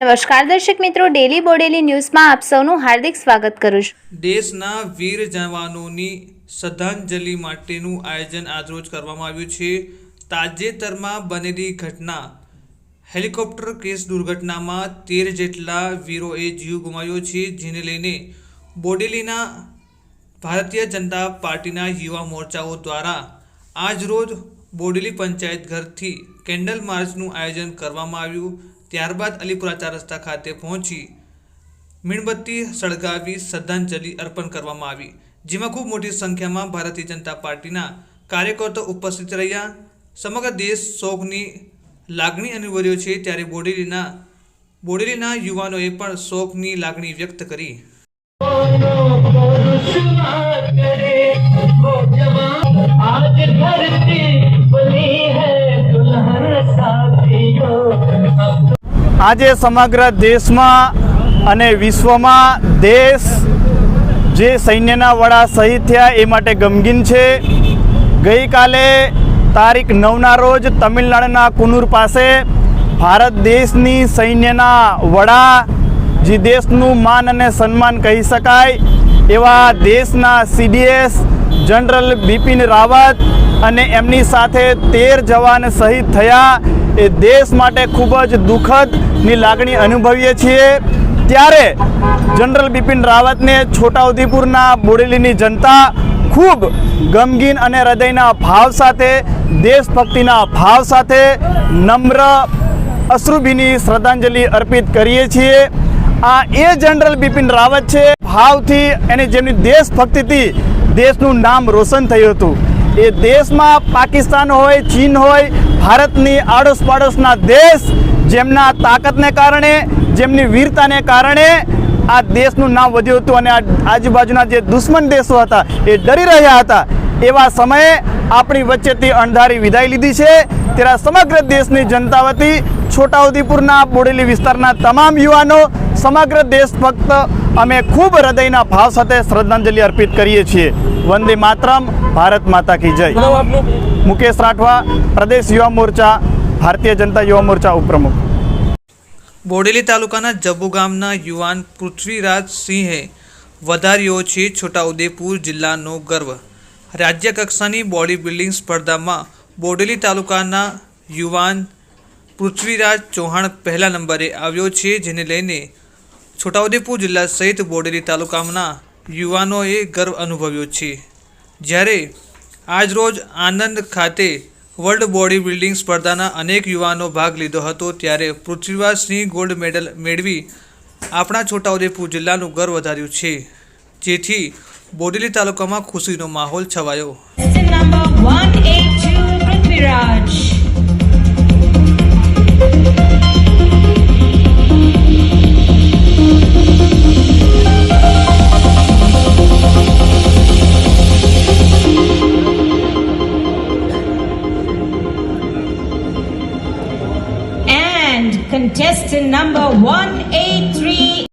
નમસ્કાર દર્શક મિત્રો ડેલી બોડેલી ન્યૂઝમાં આપ સૌનું હાર્દિક સ્વાગત કરું છું. દેશના વીર જવાનોની શ્રદ્ધાંજલિ માટેનું આયોજન આજરોજ કરવામાં આવ્યું છે. તાજેતરમાં બનેલી ઘટના, હેલિકોપ્ટર કેસ દુર્ઘટનામાં તેર જેટલા વીરોએ જીવ ગુમાવ્યો છે, જેને લઈને બોડેલીના ભારતીય જનતા પાર્ટીના યુવા મોરચાઓ દ્વારા આજરોજ બોડેલી પંચાયત ઘરથી કેન્ડલ માર્ચનું આયોજન કરવામાં આવ્યું ત્યારબાદ અલીપુરા ચાર રસ્તા ખાતે પહોંચી મીણબત્તી સળગાવી શ્રદ્ધાંજલિ અર્પણ કરવામાં આવી જેમાં ખૂબ મોટી સંખ્યામાં ભારતીય જનતા પાર્ટીના કાર્યકર્તાઓ ઉપસ્થિત રહ્યા સમગ્ર દેશ શોકની લાગણી અનુભવ્યો છે ત્યારે બોડેલીના બોડેલીના યુવાનોએ પણ શોકની લાગણી વ્યક્ત કરી आज धरती આજે સમગ્ર દેશમાં અને વિશ્વમાં દેશ જે સૈન્યના વડા શહીદ થયા એ માટે ગમગીન છે. ગઈકાલે તારીખ નવના રોજ તમિલનાડુના કુનુર પાસે ભારત દેશની સૈન્યના વડા જે દેશનું માન અને સન્માન કહી શકાય એવા દેશના સીડીએસ જનરલ બિપિન રાવત અને એમની સાથે તેર જવાન શહીદ થયા. એ દેશ માટે ખૂબ જ દુઃખદની લાગણી અનુભવીએ છીએ. ત્યારે જનરલ બિપિન રાવતને છોટાઉદેપુરના બોડેલીની જનતા ખૂબ ગમગીન અને હૃદયના ભાવ સાથે, દેશભક્તિના ભાવ સાથે નમ્ર અશ્રુભીની શ્રદ્ધાંજલિ અર્પિત કરીએ છીએ. આ એ જનરલ બિપિન રાવત છે. ભાવથી અને જેમની દેશભક્તિથી દેશનું નામ રોશન થયું હતું. એ દેશમાં પાકિસ્તાન હોય, ચીન હોય, ભારતની આડોશ પાડોશના દેશ જેમના તાકાતને કારણે, જેમની વીરતાને કારણે આ દેશનું નામ વધ્યું હતું અને આજુબાજુના જે દુશ્મન દેશો હતા એ ડરી રહ્યા હતા. એવા સમયે આપણી વચ્ચેથી અણધારી વિદાય લીધી છે. ત્યારે સમગ્ર દેશની જનતા વતી છોટાઉદેપુરના બોડેલી વિસ્તારના તમામ યુવાનો સમગ્ર દેશ ભક્ત અમે ખૂબ હૃદયના ભાવ સાથે શ્રદ્ધાંજલિ અર્પિત કરીએ છીએ. વંદે માતરમ ભારત માતા કી જય. મુકેશ રાઠવા પ્રદેશ યુવા મોરચા ભારતીય જનતા યુવા મોરચા ઉપપ્રમુખ. બોડેલી તાલુકાના જબ્બુ ગામના યુવાન પૃથ્વીરાજ સિંહે વધાર્યો છે છોટાઉદેપુર જિલ્લાનો ગર્વ. રાજ્ય કક્ષાની બોડી બિલ્ડિંગ સ્પર્ધામાં બોડેલી તાલુકાના યુવાન પૃથ્વીરાજ ચૌહાણ પહેલા નંબરે આવ્યો છે જેને લઈને છોટાઉદેપુર જિલ્લા સહિત બોડેલી તાલુકાના યુવાનોએ ગર્વ અનુભવ્યો છે. જ્યારે આજરોજ આનંદ ખાતે વર્લ્ડ બોડી બિલ્ડિંગ સ્પર્ધાના અનેક યુવાનો ભાગ લીધો હતો, ત્યારે પૃથ્વીરાજ સિંહ ગોલ્ડ મેડલ મેળવી આપણા છોટાઉદેપુર જિલ્લાનું ગર્વ વધાર્યું છે. જેથી બોડેલી તાલુકામાં ખુશીનો માહોલ છવાયો. Contestant number 183,